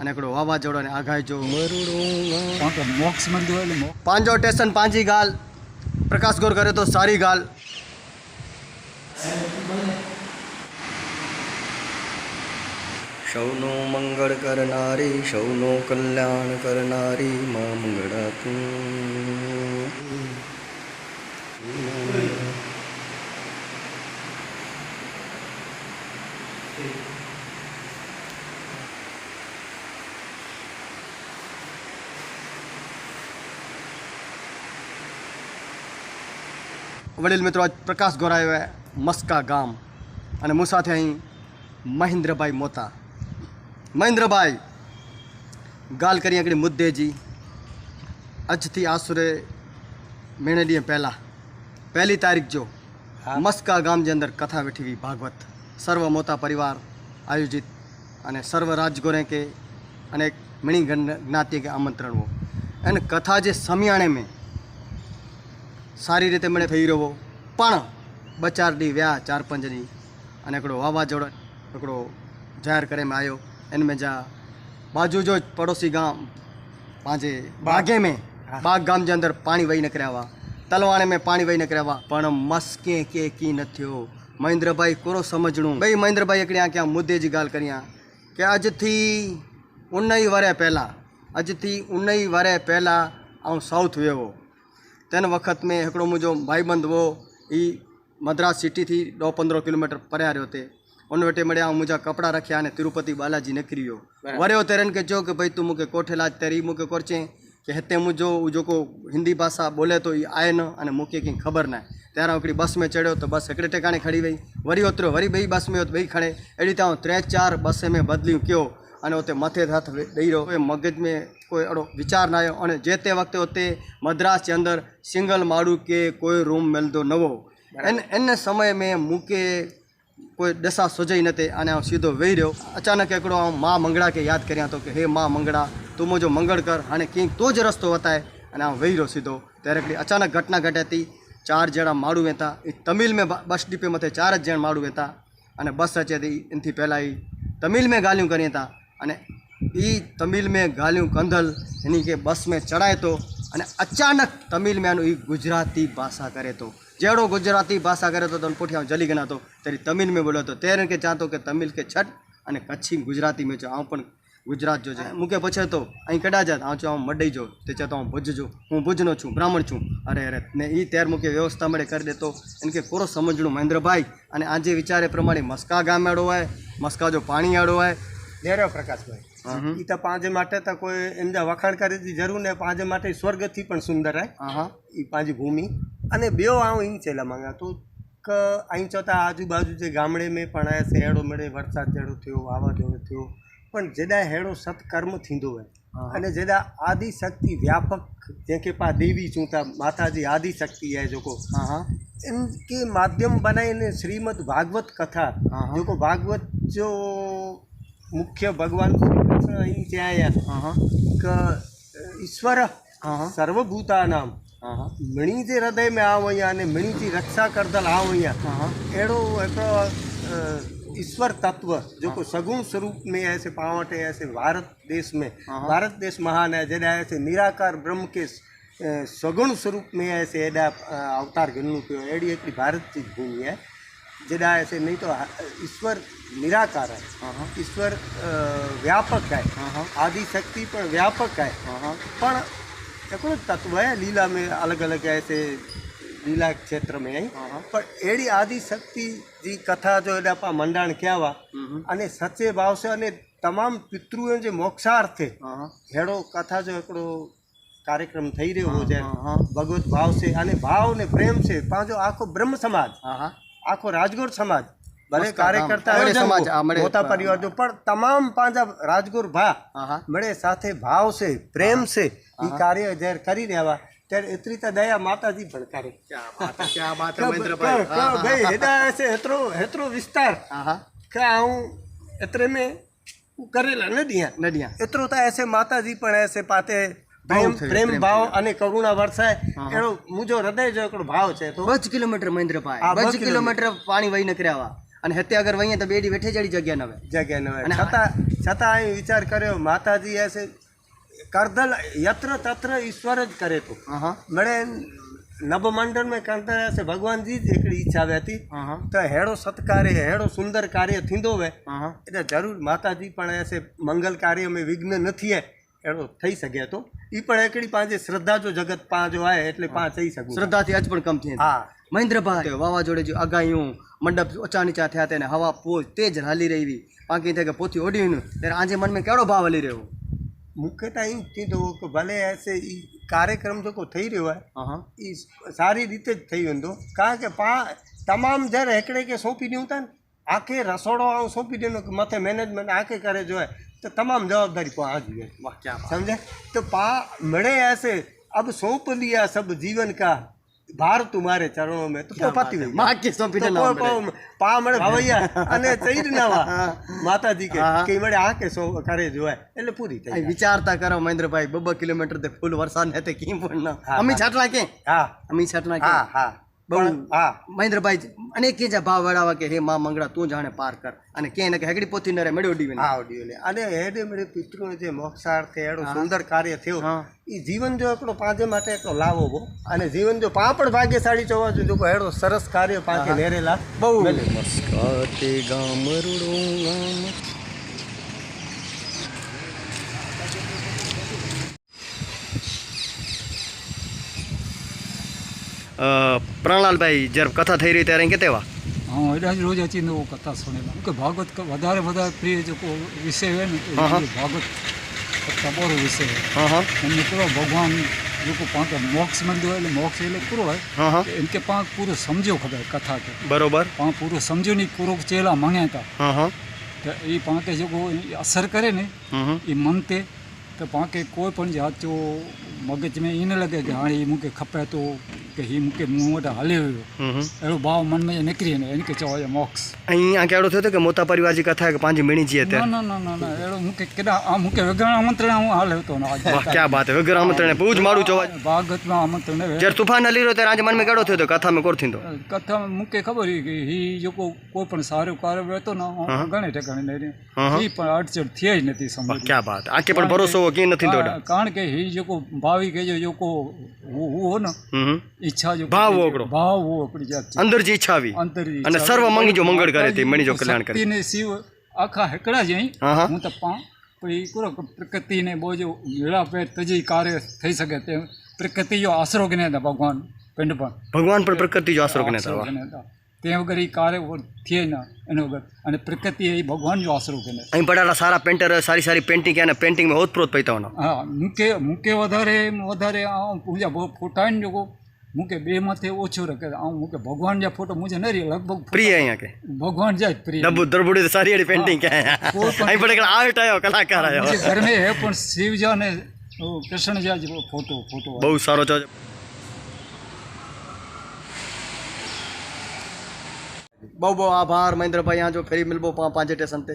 અને એકડો વાવાઝોડો ને આઘાઈ જો મોક્ષ મંદિર હોય પાંજો સ્ટેશન પાંજી ગાલ. પ્રકાશ ગોર કરે તો સારી ગાલ. સૌનું મંગળ કરનારી સૌનું કલ્યાણ કરનારી માં મંગળા તું વડીલ મિત્રો આજ પ્રકાશ ગોરાયો મસ્કા ગામ. અને હું સાથે અહીં મહેન્દ્રભાઈ મોતા. મહેન્દ્રભાઈ ગાલ કરી આગળ મુદ્દેજી. આજથી આસુરે મેળે પહેલાં. પહેલી તારીખ જો મસ્કા ગામ જે અંદર કથા વેઠવી ભાગવત. સર્વ મોતા પરિવાર આયોજિત અને સર્વ રાજગોરે કે અને મિણી જ્ઞાતિ કે આમંત્રણ અને કથા જે સમિયાણે મેં સારી રીતે મને થઈ રહ્યો. પણ બચારડી વ્યા ચાર પંજની અને એકડો વાવાઝોડો એકડો જાહેર કરે મેં આવ્યો એને મેં જા બાજુ જો જ પડોશી ગામ પાંજે બાગે મેં. બાગ ગામ જે અંદર પાણી વહી નીકળ્યા તલવાણે મેં પાણી વહી નીકળ્યા પણ મસ્કે કે કી નથ્યો મહેન્દ્રભાઈ કોરો સમજણું. ભાઈ મહેન્દ્રભાઈ એકડે આ ક્યાં મુદ્દેજી ગાલ કર્યા. કે આજથી ઉન્નઈ વરે પહેલાં આજથી ઉન્નઈ વરે પહેલાં હું સાઉથ વેવો. તેન વખત મેं हिकिड़ो मुंहिंजो भाईबंद हो हीउ मद्रास सिटी थी ॾह पंद्रहं किलोमीटर परियां रहियो ते उन वटि मिड़िया ऐं मुंहिंजा कपिड़ा रखिया अने तिरुपति बालाजी निकिरी वियो वरी हुते हिननि खे चयो की भई तूं मूंखे कोठेला तरी मूंखे कोर्चे की हिते मुंहिंजो जेको हिंदी भाषा ॿोले थो हीउ आहे न अने मूंखे कंहिं ख़बर न आहे ત્યારે હું હિકડી બસ મેં ચડ્યો તો બસ હિકડે ટેકાણે ખડી વઈ વરી ઉતર્યો વરી ॿई બસ में ॿई खणे अहिड़ी तरह ત્રણ ચાર બસે મેં બદલ્યું કયો અને તે મથે હાથ દઈ રહ્યો એ મગજમાં કોઈ અડો વિચાર ના આવ્યો. અને જે તે વખતે હોતે મદ્રાસની અંદર સિંગલ માળું કે કોઈ રૂમ મળતો નવો એને એને સમયે મેં મૂકે કોઈ દશા સોજાઈ નથી અને આમ સીધો વહી રહ્યો. અચાનક એકડો આમ મા મંગળા કે યાદ કર્યા હતો કે હે મા મંગળા તું મોજો મંગળ કર. અને ક્યાંક તો જ રસ્તો બતાય. અને આમ વહી રહ્યો સીધો. ત્યારે અચાનક ઘટના ઘટાતી ચાર જણા માળું હતા એ તમિલ મેં બસ ડીપે મથે ચાર જ જણ માળું હતા અને બસ હતી. એનાથી પહેલાં એ તમિલ મેં ગાલ્યું કરી હતા. અને એ તમિલ મેં ગાલ્યું કંધલ, એની કે બસ મેં ચડાય તો. અને અચાનક તમિલ મેનું એ ગુજરાતી ભાષા કરે તો. જેડો ગુજરાતી ભાષા કરે તો તને પોઠિયા જલી ગણાતો. ત્યારે તમિલ મેં બોલ્યો હતો ત્યારે કે ચાહતો કે તમિલ કે છઠ અને કચ્છી ગુજરાતી મેં જો આ પણ ગુજરાત જો છે. મૂકે પછી તો અહીં કડાજાત આ છું આમ મડી જો. તે છે તો હું ભુજજો હું ભુજનો છું, બ્રાહ્મણ છું. અરે અરે, ને એ ત્યાર મૂકે વ્યવસ્થા મળે કરી દેતો એને કે કોરો સમજણું મહેન્દ્રભાઈ. અને આજે વિચારે પ્રમાણે મસ્કા ગામેડો હોય, મસ્કા જો પાણી આડો હોય ભૈરવ પ્રકાશભાઈ. એ તો પાંજે માટે તો કોઈ એમને વખાણ કરી જરૂર ને પાંજે માટે સ્વર્ગથી પણ સુંદર હે. એ પાંજી ભૂમિ. અને બે આવું અહીં ચેલા માંગા. તો અહીં ચોથા આજુબાજુ જે ગામડે મેં પણ આયા છે હેડો મળે વરસાદ જેડો થયો વાવાઝોડો થયો. પણ જેડા હેડો સત્કર્મ થીંદો હોય. અને જેડા આદિશક્તિ વ્યાપક જેકે પા દેવી ચૂંતા માતાજી આદિશક્તિ હે જોકો इनके माध्यम बनाए ने श्रीमद भागवत कथा जो को भागवत जो मुख्य भगवान श्री कृष्ण અહીં ત્યાં હા હા કે ઈશ્વર હા હા સર્વભૂતાનામ હા હા મણી જે હૃદય में આવ અહીંયા અને મણીજી રક્ષા કરદલ આવ અહીંયા હા હા अहिड़ो हिकिड़ो अ, ईश्वर तत्व जेको सगुण स्वरूप में ऐसे पाण वटि ऐसे भारत देश में हाँ। भारत देश महान है जॾहिं ऐसे निराकार ब्रह्म के अ, सगुण स्वरूप में ऐसे एॾा अ, अवतार गिनणो पियो अहिड़ी हिकिड़ी भारत जी भूमि आहे જુદા હશે નહીં તો ઈશ્વર નિરાકાર ઈશ્વર વ્યાપક છે આદિ શક્તિ પણ વ્યાપક છે પણ એકલું તત્વ હે. લીલા મેં અલગ અલગ ऐसे લીલા ક્ષેત્ર મેં પણ એડી આદિ શક્તિ જે કથા જો એને આપણા મંડાણ કહેવા અને સચ્ચે ભાવશે અને તમામ પિતૃઓ જે મોક્ષાર્થે. હેડો કથા જો એકડો કાર્યક્રમ થઈ રહ્યો છે. ભગવત ભાવ છે અને ભાવ ને પ્રેમ છે. પાંચો આખો બ્રહ્મ સમાજ. આખો રાજગોર સમાજ ભલે કાર્યકર્તા સમાજ પરિવાર જો પણ તમામ પાંજા રાજગોર ભા મળે સાથે ભાવ છે પ્રેમ છે એ કાર્ય જ્યારે કરીને આવા ત્યારે એટલી તો દયા માતાજી ભણકારે. ભાઈ હેડા છે હેતરો હેતરો વિસ્તાર. કે હું એતરે મેં કરેલા નડિયા નડિયા એતરો તો એસે માતાજી પણ એસે પાતે પ્રેમ પ્રેમ ભાવ અને કરુણા વરસાય એનો મુજો હૃદય જો એકડો ભાવ છે તો બચ કિલોમીટર મહેન્દ્ર પાય. બચ કિલોમીટર પાણી વહી નીકળ્યા અને હત્યા અગર વહીએ તો બેડી બેઠે જડી જગ્યા નવે. જગ્યા નવે. છતાં છતાં અહીં વિચાર કર્યો માતાજી હશે. કરદલ યત્ર તત્ર ઈશ્વર જ કરે તો. મળે નભમંડળ મેં કરદલ હશે ભગવાનજી જ એકડી ઈચ્છા આવે હતી તો હેડો સત્કાર્ય હેડો સુંદર કાર્ય થીંદો વે એટલે જરૂર માતાજી પણ હશે મંગલ કાર્યમાં વિઘ્ન નથી હે. એડો થઈ શકે તો. એ પણ એકડી પાંચે શ્રદ્ધા જો જગત પાંચ હોય એટલે પાંચ થઈ શકું શ્રદ્ધાથી અજ પણ કમ થઈ હા. મહેન્દ્રભાઈ વાવાઝોડે જો અગાયું મંડપ ઓચા નીચા થયા તેને હવા પોચ તેજ હાલી રહી બાકી થાય કે પોથી ઓડ્યું ત્યારે આજે મનમાં કેળો ભાવ હલી રહ્યો. મુખ્યતા એમ કીધું કે ભલે હશે એ કાર્યક્રમ જો કોઈ થઈ રહ્યો હોય એ સારી રીતે જ થઈ હતો. કારણ કે પા તમામ જ્યારે એકડે કે સોંપી દીધું હતા ને આખે રસોડો આવું સોંપી દીધું કે મથે મેનેજમેન્ટ આખે કરે જોય है तो तमाम जवाबदारी पा जी है વાહ ક્યાં વાત. समझे तो पा मिड़े ऐसे अब सौंप लिया सब जीवन का भार तुम्हारे चरणों में तो क्या बात पति है. हुई માં કે સોંપી તો ને લાવો કોઈ મળે. પાવ પા મળે ભાવૈયા અને ચૈર નાવા માતાજી કે હા. કે મળે આ કે સો કરે જો હે એટલે પૂરી થઈ આ જાય. વિચારતા કરો મહેન્દ્રભાઈ બબ્બા કિલોમીટર તે ફૂલ વરસાદ ને તે કેમ પણ ના હા, અમી હા. છાટલા કે હા અમી છાટલા કે હા હા બહુ પણ હા. મહેન્દ્રભાઈ અને કે ભાવ વડાવા કે હે માં મંગળા તું જાણે પાર કર. અને કે એને કે હેગડી પોથી નરે મેળો ડીવે હા ઓડિયો અને હેડે મળે પિતૃ જે મોક્ષાર્થે એડો સુંદર કાર્ય થયો હા. એ જીવન જો આપણો પાંજે માટે એટલો લાવો બો અને જીવન જો પાપડ ભાગ્યશાળી જોવા જો એડો હેડો સરસ કાર્ય પાંજે નેરેલા બહુ. નમસ્કાર તે ગામ રૂડો ગામ. પ્રણાલભાઈ જ્યારે કથા થઈ રહી ત્યારે કેતે વા હા એટલે જ રોજ અચીને હું કથા સુનેલા કે ભાગવત વધારે વધારે પ્રિય જે વિષય હોય ને. ભાગવત કથા બહુ વિષય હોય. એમને પૂરો ભગવાન લોકો પાંચ મોક્ષ મંદિર હોય એટલે મોક્ષ એટલે પૂરો હોય. એમ કે પાંચ પૂરો સમજ્યો ખબર કથા કે. બરોબર. પાંચ પૂરો સમજ્યો નહીં પૂરો ચેલા માંગ્યા હતા. તો એ પાંકે જો અસર કરે ને. એ મન તે તો પાંકે કોઈ પણ જાતો મગજ મેં એને લાગે કે હા એ મૂકે ખપે તો કે એ મૂકે મું વટે હાલે રહ્યો હમ હમ. એનો ભાવ મનમાં નીકળી ને એને કે ચવાય મોક્ષ અહીં આ કેવડો થયો હતો કે મોટા પરિવારજી કથા કે પાંચ મીણી છીએ ના ત્યારે ના ના ના ના એનો મૂકે કેડા આ મૂકે વગર આમંત્રણ હું હાલ હતો ને વાહ ક્યાં બાત હે વગર આમંત્રણે બહુ જ મારું જોવા ભાગવતમાં આમંત્રણ હવે જ્યારે તુફાન હલી રહ્યો ત્યારે આજે મનમાં કેવડો થયો હતો કથા મેં કોર થીંદો કથા મૂકે ખબર હી કે હી જો કો- કોઈ પણ સારું કાર્ય હતો ને ગણે ઠેકાણે નહીં હા, હા. એ પણ અડચણ થઈ જ નથી વાહ સમજ ક્યાં બાત આકે પણ ભરોસો હો કે નથી દોડા કારણ કે હી જો કો ભાવી કે જો કો હું હું હો ને હમ હમ. ઈચ્છા જો ભાવ હો ભાવ આપણી અંદર જે ઈચ્છા આવી અંદર અને સર્વ મંગી જો મંગળ કરે તે મણી જો કલ્યાણ કરે. શિવ આખા હેકડા જ હા તો પા પૂરો પ્રકૃતિને બોજો મેળાપે તજી કાર્ય થઈ શકે તે પ્રકૃતિ જો આશરો હતા ભગવાન પિંડ પણ ભગવાન પણ પ્રકૃતિ જો આશરો હતા તે વગર એ કાર્ય થયે ના એના વગર. અને પ્રકૃતિ એ ભગવાન જો આશરો કે અહીં પડાલા સારા પેન્ટર સારી સારી પેન્ટિંગ અને પેન્ટિંગમાં ઓતપ્રોત પૈતા હોનો હા મૂકે મૂકે વધારે વધારે આ પૂજા ફોટા ને मुके बे माथे ओछो रखे आ मुके भगवान जा फ़ोटो मुझे नरी लगभग प्रिय है के भगवान जा प्रिय दब दरबुड़ी सारी आड़ी पेंटिंग के आई बड़े आर्ट आयो कलाकार आयो घर में है पण शिव जा ने कृष्ण जा जो फ़ोटो फ़ोटो बहुत सारो छ बहु बहु आभार महेंद्र भाई आज फिर मिलबो पाँच स्टेशन से